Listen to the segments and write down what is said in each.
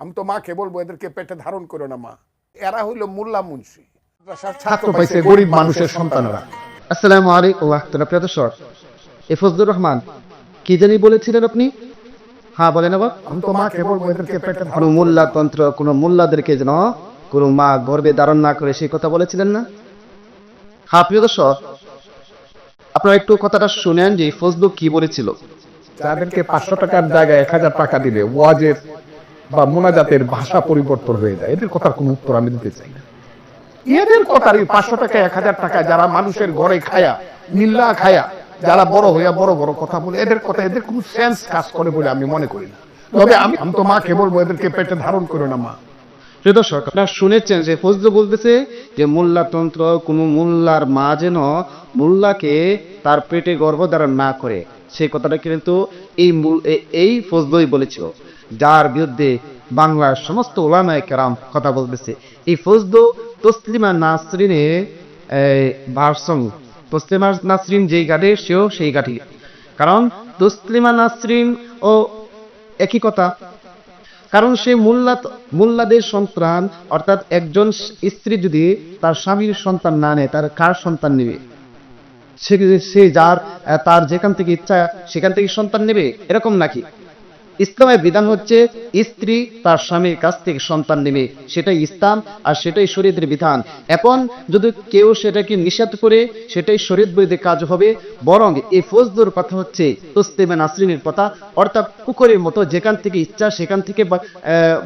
আমি তো মাকে বলব এদেরকে পেটে ধারণ করো না মা। এরা হইল মোল্লা মুন্সি। ছাত্র পাইছে গরিব মানুষের সন্তানরা। আসসালামু আলাইকুম রহমতুল্লাহ প্রিয় দর্শক এ ফজলুর রহমান কি জানি বলেছিলেন আপনি? হ্যাঁ বলেন আবার। আমি তো মাকে বলব এদেরকে পেটে ধারণ কোনো মোল্লা তন্ত্র কোনো মোল্লাদেরকে যেন কোনো মা গর্বে ধারণ না করে সেই কথা বলেছিলেন না? হ্যাঁ প্রিয় দর্শক আপনারা একটু কথাটা শুনেন যে ফজলু কি বলেছিল? যাদেরকে পাঁচশো টাকার জায়গায় এক হাজার টাকা দিলে ওয়াজের বা মোনাজাতের ভাষা পরিবর্তন হয়ে যায়। এদের কথার কোনো উত্তর আমি দিতে চাই এদের কথার এই পাঁচশো টাকা, এক হাজার টাকা যারা মানুষের ঘরে খায়া, মিল্লা খায়া, যারা বড় হইয়া বড় বড় কথা বলে, এদের কথা, এদের কোনো সেন্স কাজ করে বলে আমি মনে করি না। তবে আমি তো এদেরকে পেটে ধারণ না মা। আপনারা শুনেছেন যে বলতেছে যে, মোল্লাতন্ত্র কোনো মোল্লার মা যেন মোল্লাকে তার পেটে না করে। সেই কথাটা কিন্তু এই এই ফজলুই বলেছিল। যার বিরুদ্ধে বাংলার সমস্ত ওলামায় কেরাম কথা বলতেছে। এই ফজলু তসলিমা নাসরিনে ভার্সং তসলিমা নাসরিন যেই গাড়ি সেও সেই গাড়ি কারণ তসলিমা নাসরিন ও একই কথা। কারণ সে মোল্লা মোল্লাদের সন্তান, অর্থাৎ একজন স্ত্রী যদি তার স্বামীর সন্তান না নেয়, তার কার সন্তান নেবে? সে যার, তার যেখান থেকে ইচ্ছা, সেখান থেকে সন্তান নেবে? এরকম নাকি? ইসলামের বিধান হচ্ছে স্ত্রী তার স্বামীর কাছ থেকে সন্তান নেবে। সেটাই ইসলাম আর সেটাই শরীয়তের বিধান। এখন যদি কেউ সেটাকে নিষেধ করে, সেটাই শরীয়ত বৈধে কাজ হবে। বরং এই ফজদুর কথা হচ্ছে তসলিমা নাসরিনের কথা। অর্থাৎ কুকুরের মতো যেখান থেকে ইচ্ছা সেখান থেকে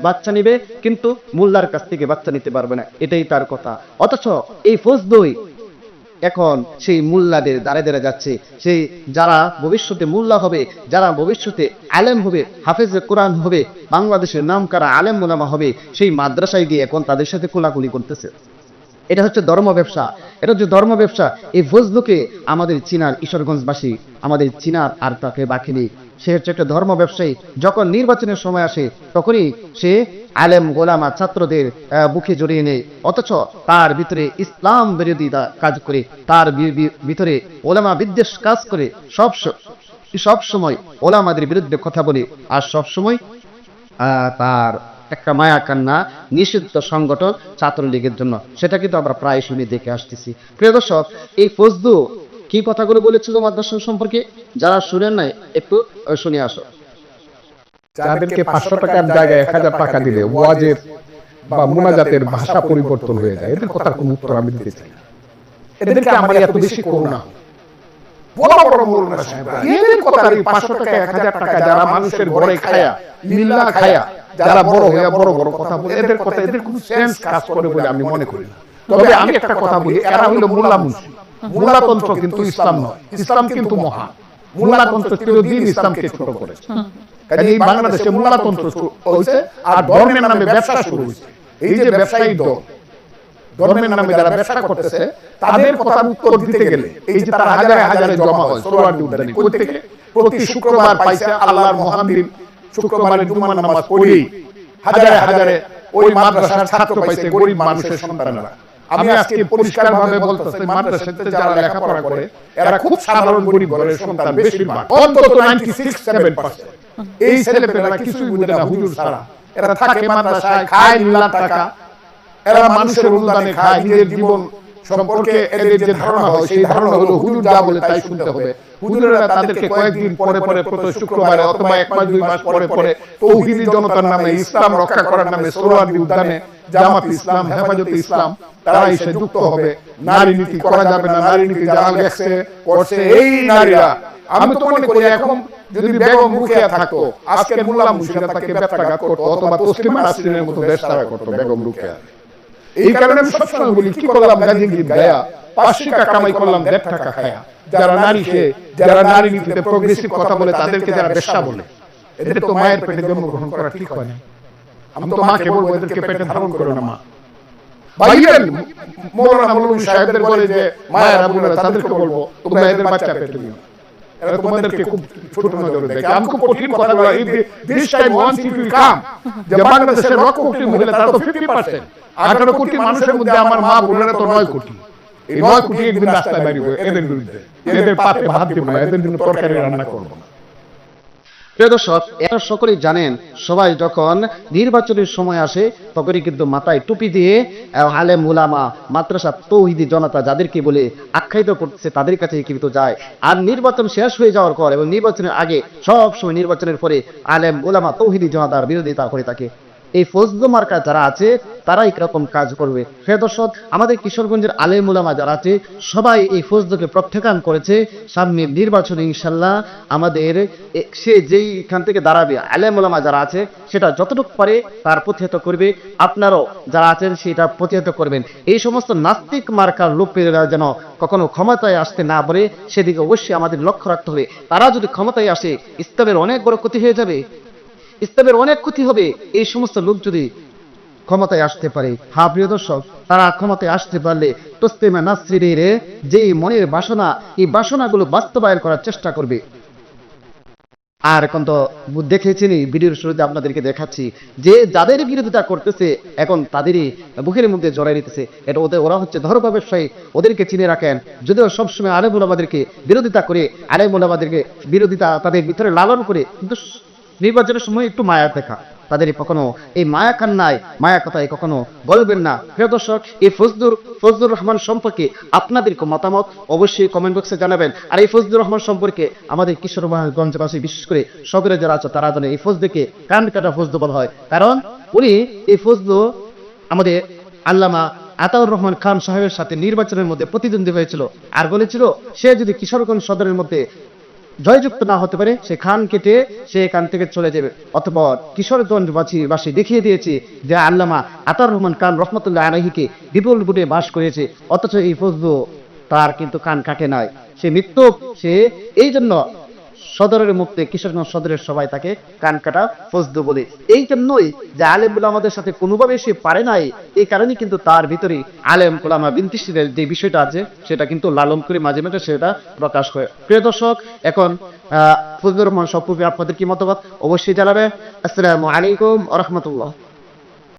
বাচ্চা নেবে। কিন্তু মোল্লার কাছ থেকে বাচ্চা নিতে পারবে না। এটাই তার কথা। অথচ এই ফজদুই এখন সেই মোল্লাদের দাঁড়ে দাঁড়ে যাচ্ছে। সেই যারা ভবিষ্যতে মোল্লা হবে, যারা ভবিষ্যতে আলেম হবে, হাফেজ কোরআন হবে, বাংলাদেশের নাম কারা আলেম মোলামা হবে, সেই মাদ্রাসায় গিয়ে এখন তাদের সাথে কোলাকুলি করতেছে। এটা হচ্ছে ধর্ম ব্যবসা। এটা হচ্ছে ধর্ম ব্যবসা। এই ফজলুকে আমাদের চীনার ঈশ্বরগঞ্জবাসী, আমাদের চীনার আর তাকে বাকি নেই। সে হচ্ছে একটা ধর্ম ব্যবসায়ী। যখন নির্বাচনের সময় আসে, তখনই সে আলেম, গোলামা ছাত্রদের বুকে জড়িয়ে নেয়। অথচ তার ভিতরে ইসলাম বিরোধী কাজ করে, তার ভিতরে ওলামা বিদ্বেষ কাজ করে। সব সব সময় ওলামাদের বিরুদ্ধে কথা বলে আর সব সময় তার একটা মায়া কান্না নিষিদ্ধ সংগঠন ছাত্রলীগের জন্য। সেটা কিন্তু আমরা প্রায় শুনে দেখে আসতেছি। প্রিয় দর্শক, এই ফজদু কি কথাগুলো বলেছিল মাদ্রাসা সম্পর্কে? যারা শুনেন নাই একটু শুনে আসো। যাদেরকে পাঁচশো টাকার জায়গায় এক হাজার টাকা দিলে ওয়াজের বা মোনাজাতের ভাষা পরিবর্তন হয়ে যায়। এদের কথার কোনো উত্তর আমি দিতে চাই এদেরকে আমার এত বেশি করুণা হয়। বড় বড় মৌলানা সাহেবরা, এদের কথার এই পাঁচশো টাকা এক হাজার টাকা যারা মানুষের ঘরে খায়া মিল্লা খায়া যারা বড় হইয়া বড় বড় কথা বলে এদের কথা এদের কোনো সেন্স কাজ করে বলে আমি মনে করি না। তবে আমি একটা কথা বলি এরা হইল মোল্লা মুন্সি। মোল্লাতন্ত্র কিন্তু ইসলাম নয়। ইসলাম কিন্তু মহান। মোল্লাতন্ত্র চিরদিন ইসলামকে ছোট করেছে। কাজে এই বাংলাদেশে মোল্লাতন্ত্র শুরু হয়েছে আর ধর্মের নামে ব্যবসা শুরু হয়েছে। এই যে ব্যবসায়ী দল ধর্মের নামে যারা ব্যবসা করতেছে তাদের কথার উত্তর দিতে গেলে এই যে তারা হাজারে হাজারে জমা হয় সোহরাওয়ার্দী উদ্যানে থেকে প্রতি শুক্রবার পাইছে আল্লাহর মহান দিন শুক্রবারের জুমার নামাজ পড়েই হাজারে হাজারে ওই মাদ্রাসার ছাত্র পাইছে গরিব মানুষের সন্তানেরা আমি আজকে পরিষ্কার ভাবে বলতেছি মাদ্রাসাতে যারা লেখাপড়া করে এরা খুব সাধারণ গরিব ঘরের সন্তান বেশিরভাগ। অন্তত 96 এই ছেলেপেলেরা কিছুই বুঝে না হুজুর ছাড়া। এরা থাকে মাদ্রাসায় খায় নিলা টাকা। এরা মানুষের অনুদানে খায় নিজের জীবন সম্পর্কে এদের যে ধারণা হয়, সেই ধারণা হলো হুজুর যা বলে তাই শুনতে হবে। হুজুরেরা তাদেরকে কয়েকদিন পরে পরে প্রতি শুক্রবারে অথবা এক মাস, দুই মাস পরে পরে তৌহিদি জনতার নামে ইসলাম রক্ষা করার নামে সোহরাওয়ার্দী উদ্যানে জামাত ইসলাম, হেফাজত ইসলাম তারা এসে যুক্ত হবে। নারী নীতি করা যাবে না, নারী নীতি যারা লেখছে করছে এই নারীরা। আমি তো মনে করি এখন যদি বেগম রুকিয়া থাকতো, আজকের মোল্লা মুর্শিদা তাকে ব্যবসাঘাত করতো অথবা তসলিমা নাসরিনের মতো ব্যবসা করতো বেগম রুকিয়া এই কারণে সবসময় বলি, কি করলাম গাজী গায়া? কামাই করলাম, দেড় টাকা খায়া। যারা নারী সে, যারা নারী নীতিতে প্রোগ্রেসিভ কথা বলে, তাদেরকে যারা ব্যবসা বলে, এদের তো মায়ের পেটে জন্মগ্রহণ করা ঠিক হয় না। আমি তো মাকে বলব, এদেরকে পেটে ধারণ করো না মা। সাহেবদের বলে যে তাদেরকে বলব, তোমরা এদের বাচ্চা পেটে তোমাদেরকে খুব ছোট নজরে দেখে। আমি খুব কঠিন কথা বলা দিস টাইম কাম যে বাংলাদেশের লক্ষ কোটি মহিলা, তারা তো ফিফটি পার্সেন্ট আঠারো কোটি মানুষের মধ্যে আমার মা বোনেরা তো নয় কোটি। এই নয় কোটি একদিন রাস্তায় বেরিয়ে এদের বিরুদ্ধে। এদের পাতে ভাত দিব না এদের জন্য তরকারি রান্না করব না। প্রিয় দর্শক এটা সকলেই জানেন সবাই যখন নির্বাচনের সময় আসে তখনই কিন্তু মাথায় টুপি দিয়ে উলামা মাদ্রাসা তৌহিদি জনতা যাদেরকে বলে আখ্যায়িত করতেছে তাদের কাছে কিন্তু যায় আর নির্বাচন শেষ হয়ে যাওয়ার পর এবং নির্বাচনের আগে সব সময় নির্বাচনের পরে আলেম উলামা তৌহিদি জনতার বিরোধিতা করে থাকে। এই ফজল মার্কা যারা আছে, তারাই এরকম কাজ করবে? সে দর্শক, আমাদের কিশোরগঞ্জের আলেম উলামা যারা আছে, সবাই এই ফজলকে প্রত্যাখ্যান করেছে। সামনে নির্বাচনে ইনশাল্লাহ আমাদের সে যেইখান থেকে দাঁড়াবে, আলেম উলামা যারা আছে, সেটা যতটুকু পারে তার প্রতিহত করবে। আপনারাও যারা আছেন, সেটা প্রতিহত করবেন। এই সমস্ত নাস্তিক মার্কার লোকেরা যেন কখনো ক্ষমতায় আসতে না পারে, সেদিকে অবশ্যই আমাদের লক্ষ্য রাখতে হবে। তারা যদি ক্ষমতায় আসে, ইসলামের অনেক বড় ক্ষতি হয়ে যাবে। ইসলামের অনেক ক্ষতি হবে, এই সমস্ত লোক যদি ক্ষমতায় আসতে পারে। হা প্রিয় দর্শক, তারা ক্ষমতায় আসতে পারলে তস্তেমা নাসরিনের যে মনের বাসনা, এই বাসনাগুলো বাস্তবায়ন করার চেষ্টা করবে। আর এখন তো দেখেছেন ভিডিওর শুরুতে আপনাদেরকে দেখাচ্ছি যে যাদের বিরোধিতা করতেছে, এখন তাদেরই বুকের মধ্যে জড়াই নিতেছে। এটা ওদের, ওরা হচ্ছে ধর্ম ব্যবসায়ী, ওদেরকে চিনে রাখেন। যদিও সবসময় আলেমুল আমাদেরকে বিরোধিতা করে আলেমুল আমাদেরকে বিরোধিতা তাদের ভিতরে লালন করে, কিন্তু নির্বাচনের সময় একটু মায়া দেখা। তাদের কখনো এই মায়া কান্নায়, মায়া কথায় কখনো বলবেন না। প্রিয় দর্শক, এই ফজলুর ফজলুর রহমান সম্পর্কে আপনাদের মতামত অবশ্যই কমেন্ট বক্সে জানাবেন। আর এই ফজলুর রহমান সম্পর্কে আমাদের কিশোরগঞ্জবাসী, বিশেষ করে শহরে যারা আছে, তারা জানে এই ফজলুকে কান কাটা ফজলু বলা হয়। কারণ উনি এই ফজলু আমাদের আল্লামা আতাউর রহমান খান সাহেবের সাথে নির্বাচনের মধ্যে প্রতিদ্বন্দ্বী হয়েছিল। আর বলেছিল, সে যদি কিশোরগঞ্জ সদরের মধ্যে জয়যুক্ত না হতে পারে, সে খান কেটে সে এখান থেকে চলে যাবে। অতপর কিশোরগঞ্জবাসী বাসী দেখিয়ে দিয়েছে যে আল্লামা আতার রহমান খান রহমতুল্লাহ আলহিকে বিপুল বুটে বাস করেছে, অথচ এই ফজলু তার কিন্তু কান কাটে নাই। সে মৃত্যু সে এই জন্য সদরের মুক্তে কিশোরগঞ্জ সদরের সবাই তাকে কান কাটা ফজদু বলে। এই জন্যই যে আলেম আমাদের সাথে কোনোভাবে সে পারে নাই, এই কারণে কিন্তু তার ভিতরে আলেম কোলামা বিনতিসিদের যে বিষয়টা আছে, সেটা কিন্তু লালন করে মাঝে মাঝে সেটা প্রকাশ করে প্রিয় দর্শক, এখন ফজলুর রহমান সপুবি আপনাদের কি মতামত? অবশ্যই জানাবে। আসসালামু আলাইকুম রহমতুল্লাহ।